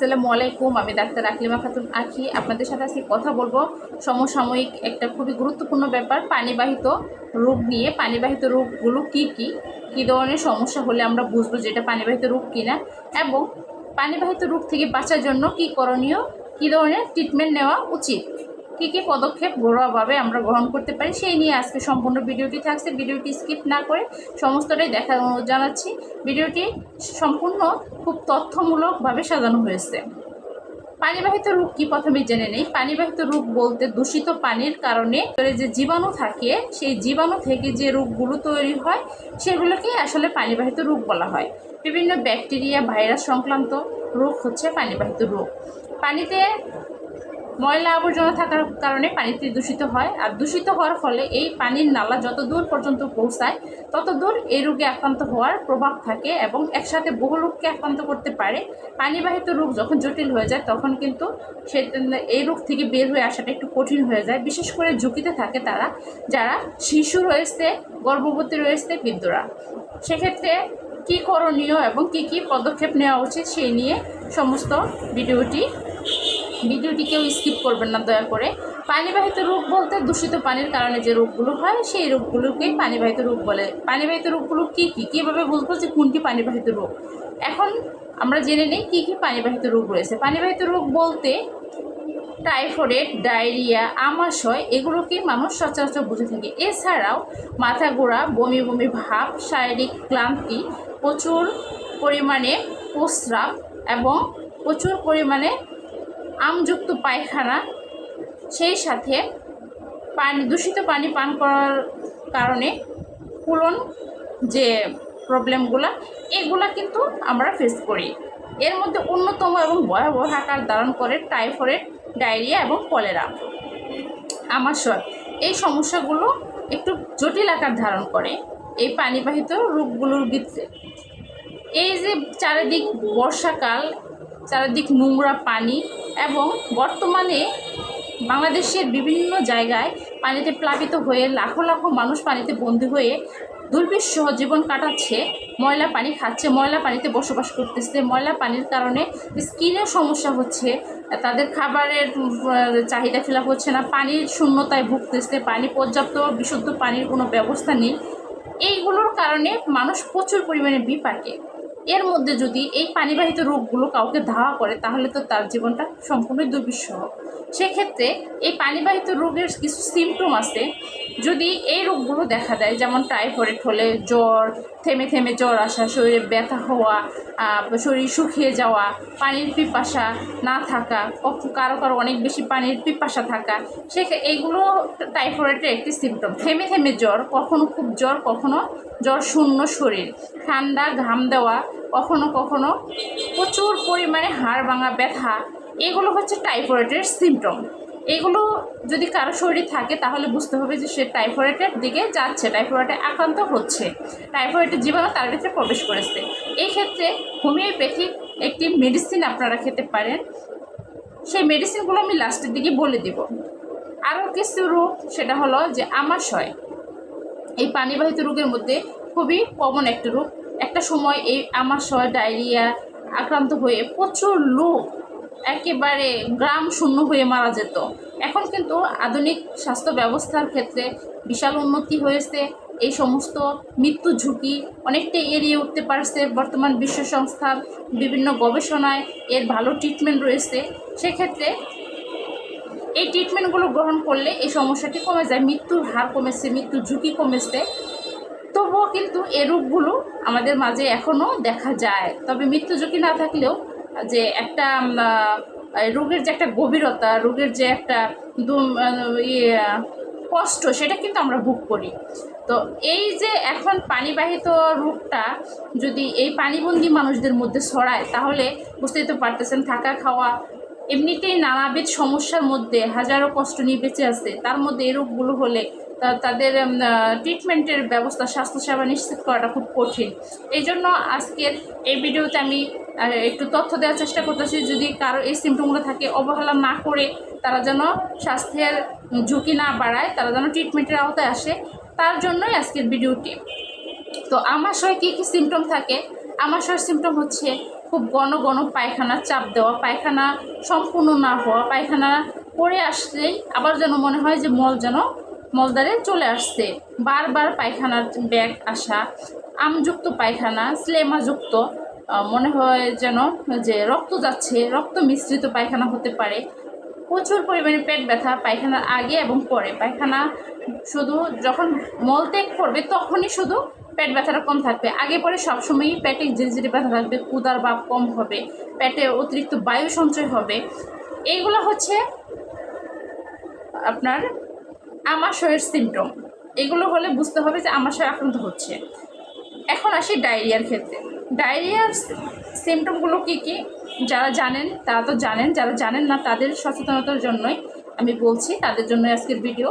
আসসালামু আলাইকুম, আমি ডাক্তার আকলিমা খাতুন আখি। আপনাদের সাথে আজকে কথা বলব। সমসাময়িক একটা খুবই গুরুত্বপূর্ণ ব্যাপার, পানিবাহিত রোগ নিয়ে। পানিবাহিত রোগগুলো কি কি? কী ধরনের সমস্যা হলে আমরা বুঝব যে এটা পানিবাহিত রোগ কিনা? এবং পানিবাহিত রোগ থেকে বাঁচার জন্য কি করণীয়? কী ধরনের ট্রিটমেন্ট নেওয়া উচিত? কী কী পদক্ষেপ ঘরোয়াভাবে আমরা গ্রহণ করতে পারি সেই নিয়ে আজকে সম্পূর্ণ ভিডিওটি থাকছে। ভিডিওটি স্কিপ না করে সমস্তটাই দেখা জানাচ্ছি। ভিডিওটি সম্পূর্ণ খুব তথ্যমূলকভাবে সাজানো হয়েছে। পানিবাহিত রোগ কি প্রথমে জেনে নেই। পানিবাহিত রোগ বলতে দূষিত পানির কারণে যে জীবাণু থাকে, সেই জীবাণু থেকে যে রোগগুলো তৈরি হয় সেগুলোকেই আসলে পানিবাহিত রোগ বলা হয়। বিভিন্ন ব্যাকটেরিয়া, ভাইরাস সংক্রান্ত রোগ হচ্ছে পানিবাহিত রোগ। পানিতে ময়লা আবর্জনা থাকার কারণে পানিটি দূষিত হয় আর দূষিত হওয়ার ফলে এই পানির নালা যত দূর পর্যন্ত পৌঁছায়, তত দূর এই রোগে আক্রান্ত হওয়ার প্রভাব থাকে এবং একসাথে বহু রোগকে আক্রান্ত করতে পারে। পানিবাহিত রোগ যখন জটিল হয়ে যায়, তখন কিন্তু সে এই রোগ থেকে বের হয়ে আসাটা একটু কঠিন হয়ে যায়। বিশেষ করে ঝুঁকিতে থাকে তারা, যারা শিশু রয়েছে, গর্ভবতী রয়েছে বৃদ্ধরা। সেক্ষেত্রে কী করণীয় এবং কী কী পদক্ষেপ নেওয়া উচিত সেই নিয়ে সমস্ত ভিডিওটি ভিডিওটি কেউ স্কিপ করবেন না, দয়া করে। পানিবাহিত রোগ বলতে দূষিত পানির কারণে যে রোগগুলো হয়, সেই রোগগুলোকেই পানিবাহিত রোগ বলে। পানিবাহিত রোগগুলো কী কী? কীভাবে বুঝব যে কোনটি পানিবাহিত রোগ? এখন আমরা জেনে নিই কী কী পানিবাহিত রোগ রয়েছে। পানিবাহিত রোগ বলতে টাইফয়েড, ডায়রিয়া, আমাশয়, এগুলোকে মানুষ সচরাচর বুঝে থাকে। এছাড়াও মাথা ঘোরা, বমি বমি ভাব, শারীরিক ক্লান্তি, প্রচুর পরিমাণে প্রস্রাব এবং প্রচুর পরিমাণে আমযুক্ত পায়খানা, সেই সাথে পানি, দূষিত পানি পান করার কারণে কুলন যে প্রবলেমগুলো, এগুলা কিন্তু আমরা ফেস করি। এর মধ্যে অন্যতম এবং ভয়াবহ আকার ধারণ করে টাইফয়েড, ডায়রিয়া এবং কলেরা। আমাশয় এই সমস্যাগুলো একটু জটিল আকার ধারণ করে এই পানিবাহিত রোগগুলোর ভিতরে। এই যে চারিদিক বর্ষাকাল চারিদিক নোংরা পানি এবং বর্তমানে বাংলাদেশের বিভিন্ন জায়গায় পানিতে প্লাবিত হয়ে লাখো লাখো মানুষ পানিতে বন্দি হয়ে দুর্বিষহ জীবন কাটাচ্ছে, ময়লা পানি খাচ্ছে, ময়লা পানিতে বসবাস করতেছে। ময়লা পানির কারণে স্কিনের সমস্যা হচ্ছে, তাদের খাবারের চাহিদা ফিল হচ্ছে না, পানির শূন্যতায় ভুগতেছে, পানি পর্যাপ্ত বিশুদ্ধ পানির কোনো ব্যবস্থা নেই। এইগুলোর কারণে মানুষ প্রচুর পরিমাণে বিপাকে। এর মধ্যে যদি এই পানিবাহিত রোগগুলো কাউকে ধাওয়া করে, তাহলে তো তার জীবনটা সম্পূর্ণই দুর্বিষহ। সেক্ষেত্রে এই পানিবাহিত রোগের কিছু সিমটম আছে। যদি এই রোগগুলো দেখা দেয়, যেমন টাইফয়েড হলে জ্বর, থেমে থেমে জ্বর আসা, শরীরে ব্যথা হওয়া শরীর শুকিয়ে যাওয়া, পানির পিপাসা না থাকা কারও কারও অনেক বেশি পানির পিপাসা থাকা সে এইগুলো টাইফয়েডের একটি সিমটম থেমে থেমে জ্বর, কখনো খুব জ্বর, কখনো জ্বর শূন্য শরীর। ঠান্ডা, ঘাম দেওয়া, কখনো কখনো প্রচুর পরিমাণে হাড় ভাঙা, ব্যথা এগুলো হচ্ছে টাইফয়েডের সিমটম এগুলো যদি কারও শরীরে থাকে, তাহলে বুঝতে হবে যে সে টাইফয়েডের দিকে যাচ্ছে টাইফয়েডে আক্রান্ত হচ্ছে। টাইফয়েডের জীবাণু তার ভিতরে প্রবেশ করেছে। এই ক্ষেত্রে হোমিওপ্যাথিক একটি মেডিসিন আপনারা খেতে পারেন। সেই মেডিসিনগুলো আমি লাস্টের দিকে বলে দিব। আরও কিছু রোগ, সেটা হলো যে আমাশয়। এই পানিবাহিত রোগের মধ্যে খুবই কমন একটা রোগ। একটা সময় এই আমাশয়, ডায়রিয়া আক্রান্ত হয়ে প্রচুর লোক একেবারে গ্রাম শূন্য হয়ে মারা যেত। এখন কিন্তু আধুনিক স্বাস্থ্য ব্যবস্থার ক্ষেত্রে বিশাল উন্নতি হয়েছে। এই সমস্ত মৃত্যু ঝুঁকি অনেকটাই এড়িয়ে উঠতে পারছে বর্তমান বিশ্ব সংস্থার বিভিন্ন গবেষণায়। এর ভালো ট্রিটমেন্ট রয়েছে। সেক্ষেত্রে এই ট্রিটমেন্টগুলো গ্রহণ করলে এই সমস্যাটি কমে যায়, মৃত্যুর হার কমেছে, মৃত্যুর ঝুঁকি কমেছে। তবুও কিন্তু এই রোগগুলো আমাদের মাঝে এখনও দেখা যায়। তবে মৃত্যু ঝুঁকি না থাকলেও যে একটা রোগের যে একটা গভীরতা, রোগের যে একটা ইয়ে কষ্ট, সেটা কিন্তু আমরা ভোগ করি। তো এই যে এখন পানিবাহিত রোগটা যদি এই পানিবন্দি মানুষদের মধ্যে ছড়ায়, তাহলে বুঝতেই তো পারতেছেন, থাকা, খাওয়া এমনিতেই নানাবিধ সমস্যার মধ্যে, হাজারো কষ্ট নিয়ে বেঁচে আছে। তার মধ্যে এই রোগগুলো হলে তাদের ট্রিটমেন্টের ব্যবস্থা, স্বাস্থ্যসেবা নিশ্চিত করাটা খুব কঠিন। এই জন্য আজকের এই ভিডিওতে আমি একটু তথ্য দেওয়ার চেষ্টা করতেছি, যদি কারও এই সিমটমগুলো থাকে, অবহেলা না করে তারা যেন স্বাস্থ্যের ঝুঁকি না বাড়ায়, তারা যেন ট্রিটমেন্টের আওতায় আসে, তার জন্যই আজকের ভিডিওটি। তো আমার আমাশয় কী কী সিমটম থাকে? আমার আমাশয়ের সিমটম হচ্ছে খুব ঘন ঘন পায়খানা, চাপ দেওয়া, পায়খানা সম্পূর্ণ না হওয়া, পায়খানা পরে আসলেই আবার যেন মনে হয় যে মল যেন মলদারে চলে আসছে। বারবার পায়খানার ব্যাগ আসা, আমযুক্ত পায়খানা, স্লেমাযুক্ত মনে হয় যেন যে রক্ত যাচ্ছে, রক্ত মিশ্রিত পায়খানা হতে পারে। প্রচুর পরিমাণে পেট ব্যথা পায়খানার আগে এবং পরে। পায়খানা শুধু যখন মল ত্যাগ করবে, তখনই শুধু পেট ব্যথাটা কম থাকবে। আগে পরে সবসময়ই পেটে ঝিরিঝিরি ব্যথা থাকবে কুদার ভাব কম হবে, পেটে অতিরিক্ত বায়ু সঞ্চয় হবে। এইগুলো হচ্ছে আপনার আমাশয়ের সিমটম এগুলো হলে বুঝতে হবে যে আমাশয় আক্রান্ত হচ্ছে। এখন আসি ডায়রিয়ার ক্ষেত্রে। ডায়রিয়ার সিমটমগুলো কী কী? যারা জানেন, তারা তো জানেন। যারা জানেন না, তাদের সচেতনতার জন্যই আমি বলছি, তাদের জন্য আজকের ভিডিও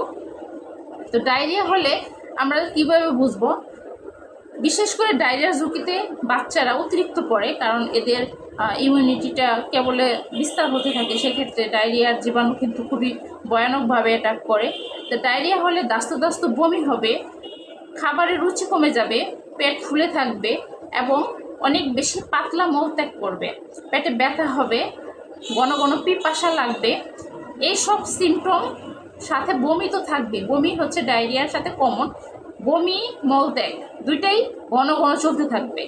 তো ডায়রিয়া হলে আমরা কীভাবে বুঝব? বিশেষ করে ডায়রিয়ার ঝুঁকিতে বাচ্চারা অতিরিক্ত পড়ে, কারণ এদের ইমিউনিটিটা কেবলে বিস্তার হতে থাকে, সেক্ষেত্রে ডায়রিয়ার জীবাণু কিন্তু খুবই ভয়ানকভাবে অ্যাটাক করে। তো ডায়রিয়া হলে দাস্ত দাস্ত বমি হবে, খাবারের রুচি কমে যাবে, পেট ফুলে থাকবে এবং অনেক বেশি পাতলা মল ত্যাগ করবে। পেটে ব্যথা হবে, ঘন ঘন পিপাসা লাগবে। এইসব সিমটম সাথে বমি তো থাকবে বমি হচ্ছে ডায়রিয়ার সাথে কমন বমি মলত্যাগ দুইটাই ঘন ঘন চলতে থাকবে।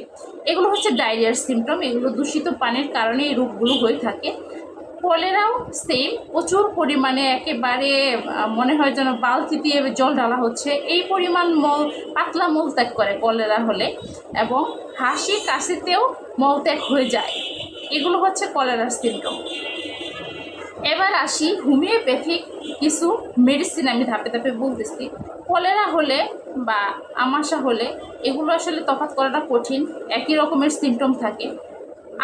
এগুলো হচ্ছে ডায়রিয়ার সিমটম, এগুলো দূষিত পানির কারণে এই রোগগুলো হয়ে থাকে। কলেরাও সেম প্রচুর পরিমাণে একেবারে মনে হয় যেন বালতি দিয়ে জল ঢালা হচ্ছে। এই পরিমাণ মল, পাতলা মল ত্যাগ করে কলেরা হলে এবং হাসি কাশিতেও মল ত্যাগ হয়ে যায়। এগুলো হচ্ছে কলেরার সিমটম। এবার আসি হোমিওপ্যাথিক কিছু মেডিসিন আমি ধাপে ধাপে বলতেছি। কলেরা হলে বা আমাশা হলে এগুলো আসলে তফাৎ করাটা কঠিন, একই রকমের সিমটম থাকে।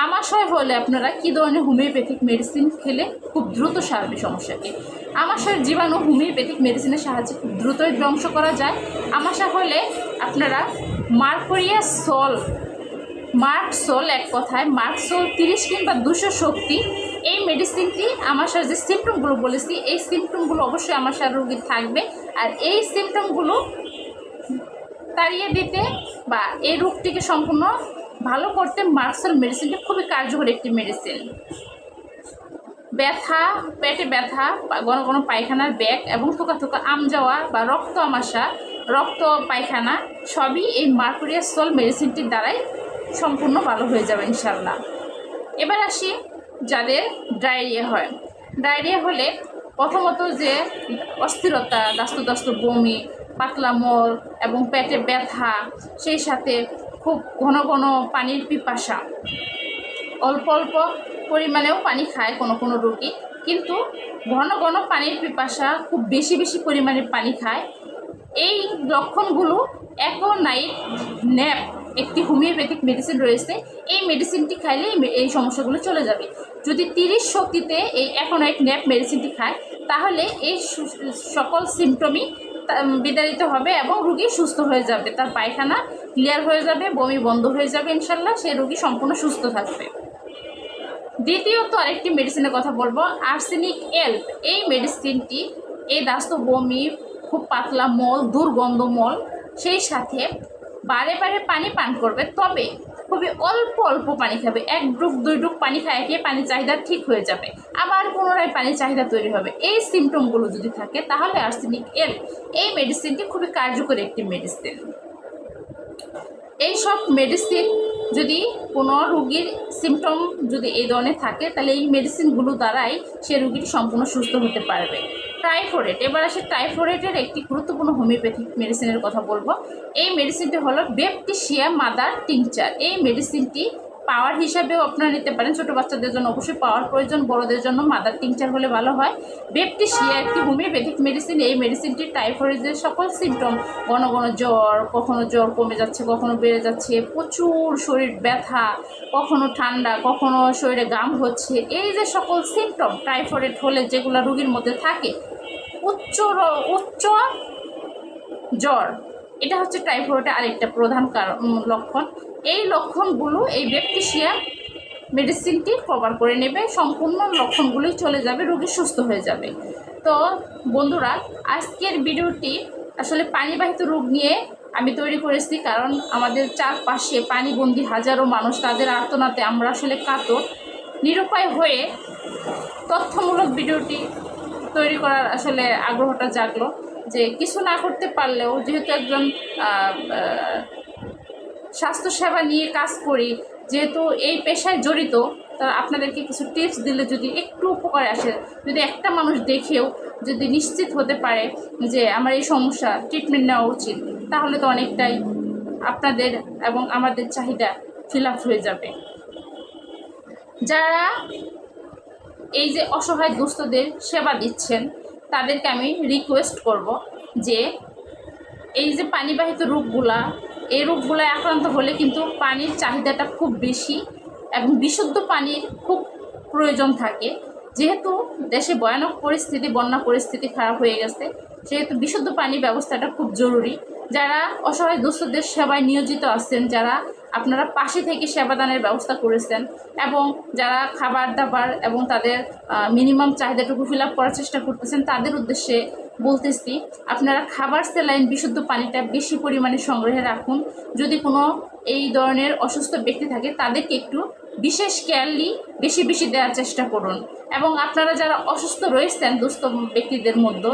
আমাশয় হলে আপনারা কী ধরনের হোমিওপ্যাথিক মেডিসিন খেলে খুব দ্রুত সারবে সমস্যাকে আমাশয়ের জীবাণু হোমিওপ্যাথিক মেডিসিনের সাহায্যে খুব দ্রুতই ধ্বংস করা যায়। আমাশা হলে আপনারা মার্কোরিয়া সল মার্কসোল এক কথায় মার্কসোল তিরিশ কিংবা দুশো শক্তি, এই মেডিসিনটি আমার সাথে যে সিমটমগুলো বলেছি, এই সিমটমগুলো অবশ্যই আমার সাথে রোগীর থাকবে। আর এই সিমটমগুলো তাড়িয়ে দিতে বা এই রোগটিকে সম্পূর্ণ ভালো করতে মার্কসোল মেডিসিনটি খুবই কার্যকরী একটি মেডিসিন। ব্যথা, পেটে ব্যথা বা ঘন ঘন পায়খানার ব্যাগ এবং থোকা থোকা আম যাওয়া বা রক্ত আমাশা, রক্ত, পায়খানা সবই এই মার্কুরিয়াস সোল মেডিসিনটির দ্বারাই সম্পূর্ণ ভালো হয়ে যাবে ইনশাল্লাহ এবার আসি যাদের ডায়রিয়া হয়। ডায়রিয়া হলে প্রথমত যে অস্থিরতা দাস্ত দাস্ত বমি পাতলা মল এবং পেটে ব্যথা, সেই সাথে খুব ঘন ঘন পানির পিপাসা। অল্প অল্প পরিমাণেও পানি খায় কোনো কোনো রোগী, কিন্তু ঘন ঘন পানির পিপাসা খুব বেশি বেশি পরিমাণে পানি খায়। এই লক্ষণগুলো অ্যাকোনাইট ন্যাপ, একটি হোমিওপ্যাথিক মেডিসিন রয়েছে, এই মেডিসিনটি খাইলে এই সমস্যাগুলো চলে যাবে। যদি তিরিশ শক্তিতে এই অ্যাকোনাইট ন্যাপ মেডিসিনটি খায়, তাহলে এই সকল সিমটমই বিদারিত হবে এবং রুগী সুস্থ হয়ে যাবে। তার পায়খানা ক্লিয়ার হয়ে যাবে, বমি বন্ধ হয়ে যাবে ইনশাল্লাহ সেই রুগী সম্পূর্ণ সুস্থ থাকবে। দ্বিতীয়ত আরেকটি মেডিসিনের কথা বলব আর্সেনিক এল্প এই মেডিসিনটি এই দাস্ত বমি, খুব পাতলা মল দুর্গন্ধ মল সেই সাথে বারে বারে পানি পান করবে। তবে খুবই অল্প অল্প পানি খাবে। এক ডুক দুই ডুক পানি খায় খেয়ে পানির চাহিদা ঠিক হয়ে যাবে। আবার পুনরায় পানির চাহিদা তৈরি হবে। এই সিমটমগুলো যদি থাকে, তাহলে আর্সেনিক এল এই মেডিসিনটি খুবই কার্যকরী একটি মেডিসিন এই সব মেডিসিন যদি কোনো রুগীর সিমটম যদি এই ধরনের থাকে, তাহলে এই মেডিসিনগুলো দ্বারাই সে রুগীটি সম্পূর্ণ সুস্থ হতে পারবে। টাইফয়েড এবার আসে টাইফয়েডের একটি গুরুত্বপূর্ণ হোমিওপ্যাথিক মেডিসিনের কথা বলব। এই মেডিসিনটি হলো বেপটিশিয়া মাদার টিংচার এই মেডিসিনটি পাওয়ার হিসাবেও আপনারা নিতে পারেন। ছোটো বাচ্চাদের জন্য অবশ্যই পাওয়ার প্রয়োজন, বড়দের জন্য মাদার টিংচার হলে ভালো হয়। বেপটিশিয়া একটি হোমিওপ্যাথিক মেডিসিন এই মেডিসিনটি টাইফয়েডের সকল সিমটম ঘন ঘন জ্বর, কখনো জ্বর কমে যাচ্ছে, কখনো বেড়ে যাচ্ছে, প্রচুর শরীর ব্যথা, কখনো ঠান্ডা, কখনো শরীরে গাম হচ্ছে। এই যে সকল সিমটম টাইফয়েড হলে যেগুলো রুগীর মধ্যে থাকে, উচ্চ উচ্চ জ্বর এটা হচ্ছে টাইফয়েডের আরেকটা প্রধান কারণ লক্ষণ। এই লক্ষণগুলো এই ব্যাকটেরিয়া মেডিসিনটি কভার করে নেবে, সম্পূর্ণ লক্ষণগুলোই চলে যাবে, রোগী সুস্থ হয়ে যাবে। তো, বন্ধুরা, আজকের ভিডিওটি আসলে পানিবাহিত রোগ নিয়ে আমি তৈরি করেছি কারণ আমাদের চারপাশে পানিবন্দী হাজারো মানুষ, তাদের আর্তনাতে আমরা আসলে কাতর। নিরুপায় হয়ে তথ্যমূলক ভিডিওটি তৈরি করার আসলে আগ্রহটা জাগলো। যে কিছু না করতে পারলেও যেহেতু একজন স্বাস্থ্যসেবা নিয়ে কাজ করি, যেহেতু এই পেশায় জড়িত, তা আপনাদেরকে কিছু টিপস দিলে যদি একটু উপকারে আসে, যদি একটা মানুষ দেখেও যদি নিশ্চিত হতে পারে যে আমার এই সমস্যা ট্রিটমেন্ট নেওয়া উচিত, তাহলে তো অনেকটাই আপনাদের এবং আমাদের চাহিদা ফিল হয়ে যাবে। যারা এই যে অসহায় দুস্থদের সেবা দিচ্ছেন তাদেরকে আমি রিকোয়েস্ট করব যে এই যে পানিবাহিত রোগগুলা, এই রোগগুলো আক্রান্ত হলে কিন্তু পানির চাহিদাটা খুব বেশি এবং বিশুদ্ধ পানির খুব প্রয়োজন থাকে। যেহেতু দেশে ভয়ানক পরিস্থিতি, বন্যা পরিস্থিতি খারাপ হয়ে গেছে, সেহেতু বিশুদ্ধ পানি ব্যবস্থাটা খুব জরুরি। যারা অসহায় দুস্থদের সেবায় নিয়োজিত আছেন, যারা আপনারা পাশে থেকে সেবাদানের ব্যবস্থা করেছেন এবং যারা খাবার দাবার এবং তাদের মিনিমাম চাহিদাটুকু ফিল আপ করার চেষ্টা করতেছেন, তাদের উদ্দেশ্যে বলতেছি, আপনারা খাবার স্যালাইন বিশুদ্ধ পানিটা বেশি পরিমাণে সংগ্রহে রাখুন। যদি কোনো এই ধরনের অসুস্থ ব্যক্তি থাকে, তাদেরকে একটু বিশেষ কেয়ারলি বেশি বেশি দেওয়ার চেষ্টা করুন। এবং আপনারা যারা অসুস্থ রয়েছেন, দুস্থ ব্যক্তিদের মধ্যে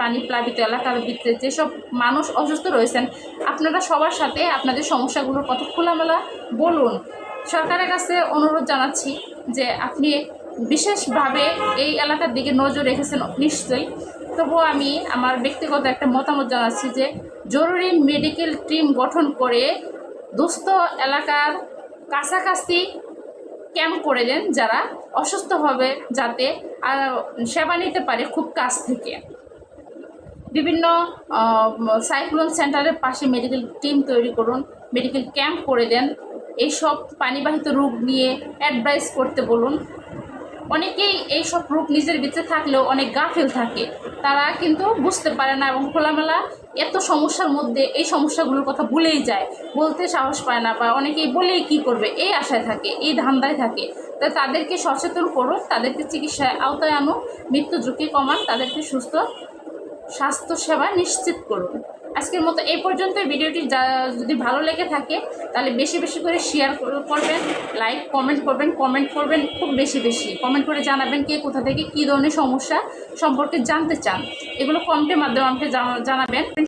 পানি প্লাবিত এলাকার ভিতরে যেসব মানুষ অসুস্থ রয়েছেন, আপনারা সবার সাথে আপনাদের সমস্যাগুলোর কথা খোলামেলা বলুন। সরকারের কাছে অনুরোধ জানাচ্ছি যে আপনি বিশেষভাবে এই এলাকার দিকে নজর রেখেছেন নিশ্চয়ই। তবুও আমি আমার ব্যক্তিগত একটা মতামত জানাচ্ছি যে জরুরি মেডিকেল টিম গঠন করে দুস্থ এলাকার কাছাকাছি ক্যাম্প করে দেন যারা অসুস্থ হবে যাতে সেবা নিতে পারে খুব কাছ থেকে। বিভিন্ন সাইক্লোন সেন্টারের পাশে মেডিকেল টিম তৈরি করুন মেডিকেল ক্যাম্প করে দেন। এইসব পানিবাহিত রোগ নিয়ে অ্যাডভাইস করতে বলুন। অনেকেই এইসব রোগ নিজের ভিতরে থাকলেও অনেক গাফিল থাকে। তারা কিন্তু বুঝতে পারে না এবং খোলামেলা এত সমস্যার মধ্যে এই সমস্যাগুলোর কথা ভুলেই যায়, বলতে সাহস পায় না বা অনেকেই বলেই কি করবে, এই আশায় থাকে, এই ধান্দায় থাকে। তো তাদেরকে সচেতন করুন, তাদেরকে চিকিৎসায় আওতায় আনুন মৃত্যু ঝুঁকি কমান, তাদেরকে সুস্থ স্বাস্থ্যসেবা নিশ্চিত করুন। আজকের মতো এই পর্যন্ত ভিডিওটি যদি ভালো লেগে থাকে, তাহলে বেশি বেশি করে শেয়ার করবেন লাইক কমেন্ট করবেন কমেন্ট করবেন খুব বেশি বেশি। কমেন্ট করে জানাবেন কে কোথা থেকে, কী ধরনের সমস্যা সম্পর্কে জানতে চান। এগুলো কমেন্টের মাধ্যমে আমাকে জানা- জানাবেন।